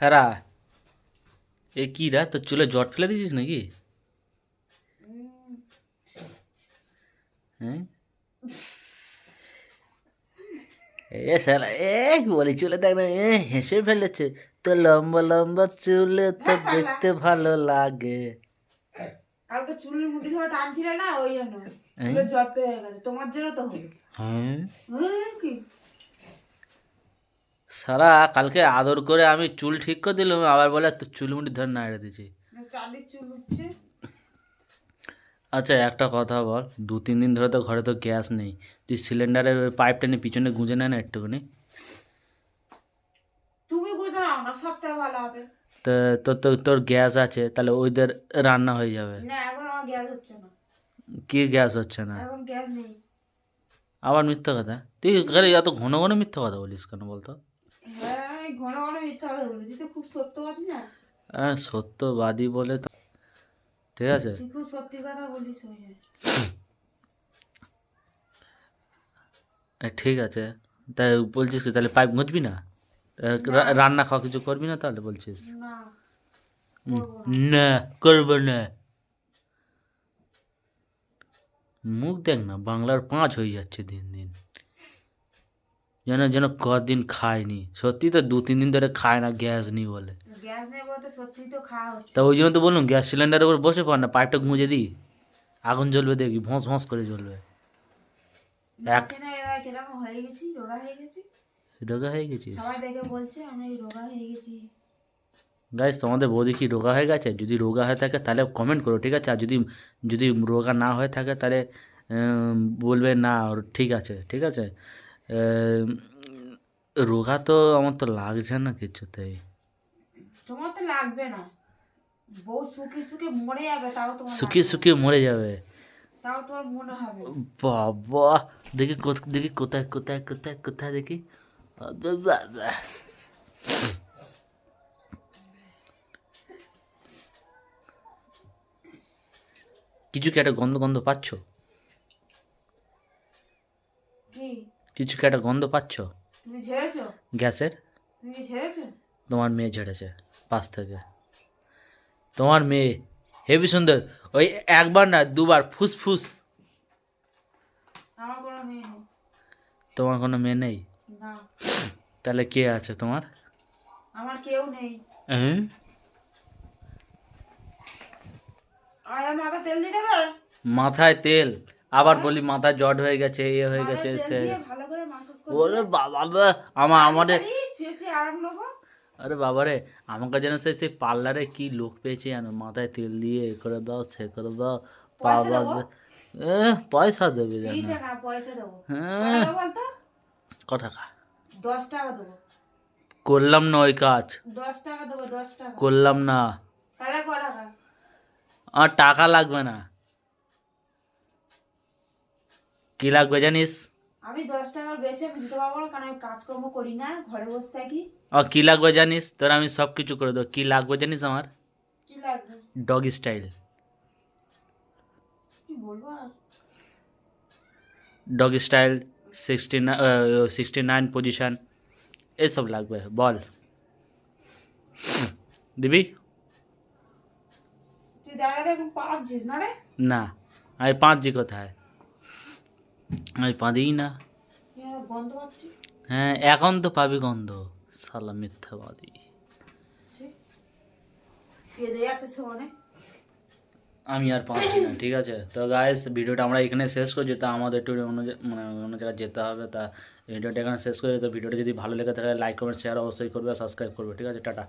হ্যাঁ এ কি রা? তোর চুলে জট ফেলে দিয়েছিস নাকি? হ্যাঁ? এ সালা এ বলি চুলে দেখ না এ হেসে ফেলেছে। তো লম্বা লম্বা চুলে তো দেখতে ভালো লাগে। কালকে চুলের মুঠি ধরে টানছিলে না? ওই জন্য? চুলের জট পেয়ে গেছে। তোমার জন্য তো হলো। হ্যাঁ? হ্যাঁ, কি? সারা কালকে আদর করে আমি চুল ঠিক করে দিলাম আবার বলে তোর চুল মুটি ধরে চালির চুল উঠছে। আচ্ছা একটা কথা বল দু তিন দিন ধরে তো ঘরে তো গ্যাস নেই। তুই সিলিন্ডারের ওই পাইপটা নিয়ে পিছনে গুঁজে নেয় না একটুখানি? তুমি বুঝে নাও না সপ্তাহে ভালো হবে। তো তোর তো তোর গ্যাস আছে তাহলে ওইদের রান্না হয়ে যাবে। না এখন আমার গ্যাস হচ্ছে না। কি গ্যাস হচ্ছে না? এখন গ্যাস নেই। আবার মিথ্যা কথা? তুই এত ঘন ঘন মিথ্যা কথা বলিস কেন বলতো? হ্যাঁ ঘন ঘন মিথ্যা কথা বলি তুই তো? খুব সত্যবাদী না? হ্যাঁ সত্যবাদী বলে তো। ঠিক আছে? তুই খুব সত্যি কথা বলিস ওই জন্য। এ, ঠিক আছে। তাই বলছিস কি তাহলে পাইপ গুঁজবি না? রান্না খাওয়া কিছু করবি না তাহলে বলছিস? না করব না। মুখ দেখ না বাংলার পাঁচ হয়ে যাচ্ছে দিন দিন। যেন যেন কদিন খায়নি। সত্যি তো দু তিন দিন ধরে খায় না গ্যাস নেই বলে। গ্যাস নেই বলতে সত্যি তো খাওয়া হচ্ছে। তা ওই জন্য তো বললাম গ্যাস সিলিন্ডারের উপর বসে পড় না পাইপটা গুঁজে দিই। আগুন জ্বলবে দেখবি ভস ভস করে জ্বলবে। এক না কীরকম হয়ে গেছি? রোগা হয়ে গেছি? রোগা হয়ে গেছিস? সবাই দেখে বলছে আমি রোগা হয়ে গেছি। গাইস তোমাদের বৌদি কি রোগা হয়ে গেছে? যদি রোগা হয়ে থাকে তাহলে কমেন্ট করো ঠিক আছে? আর যদি যদি রোগা না হয়ে থাকে তাহলে বলবে না ঠিক আছে ঠিক আছে? রোগা তো আমার তো লাগছে না কিছুতেই। তোমার তো লাগবে না। বউ শুকিয়ে শুকিয়ে মরে যাবে তাও তোমার শুকিয়ে শুকিয়ে মরে যাবে। তাও তোমার মনে হবে। বাবা দেখি কোথ- দেখি কোথায় কোথায় কোথায় কোথায় দেখি। কিছু কি একটা গন্ধ গন্ধ পাচ্ছ? কি? কিছু কি একটা গন্ধ পাচ্ছ? তুমি ঝেড়েছো? গ্যাসের? তুমি ঝেড়েছো? তোমার মেয়ে ঝেড়েছে পাশ থেকে। তোমার মেয়ে হেভি সুন্দর ওই একবার না দুবার ফুসফুস আমার কোনো মেয়ে নেই। তোমার কোনো মেয়ে নেই? না। তাহলে কে আছে তোমার? আমার কেউ নেই। হ্যাঁ? মাথা মাথায় তেল আবার বলি মাথায় জট হয়ে গেছে ইয়ে হয়ে গেছে সে ওরে বাবা আমার আমাদের আরে বাবারে আমাকে যেন সে সেই পার্লারে কি লোক পেয়েছে জানো মাথায় তেল দিয়ে এ করে দাও সে করে দাও বাবা পয়সা দেবে? জানো হ্যাঁ। কত ক টাকা? দশ টাকা দেবো। করলাম না ওই কাজ। দশ টাকা দেবো দশ টাকা। করলাম না। তাহলে ক টাকা? আমার টাকা লাগবে না। কি লাগবে জানিস? আমি দশ টাকার বেশি আমি দিতে পারব না কারণ আমি কাজকর্ম করি না ঘরে বসে থাকি। আমার কি লাগবে জানিস? তোর আমি সব কিছু করে দেবো। কি লাগবে জানিস আমার? কি লাগবে? ডগ স্টাইল কি বলব আর? Dog style sixty sixty nine position এসব লাগবে বল। দিবি? তুই দেখা এখন পাচ্ছিস না রে? না আমি পাঁচজি কোথায়? আমি পাঁদিই না। হ্যাঁ এখন তো পাবি গন্ধ। সালা মিথ্যাবাদী আমি আর পাচ্ছি না, ঠিক আছে? তো গাইস ভিডিওটা আমরা এখানে শেষ করছি। তা আমাদের একটু অন্য মানে অন্য জায়গায় যেতে হবে। তা ভিডিওটা এখানে শেষ করে তো ভিডিওটা যদি ভালো লেগে থাকে লাইক কমেন্ট শেয়ার অবশ্যই করবে সাবস্ক্রাইব করবে। ঠিক আছে, টাটা।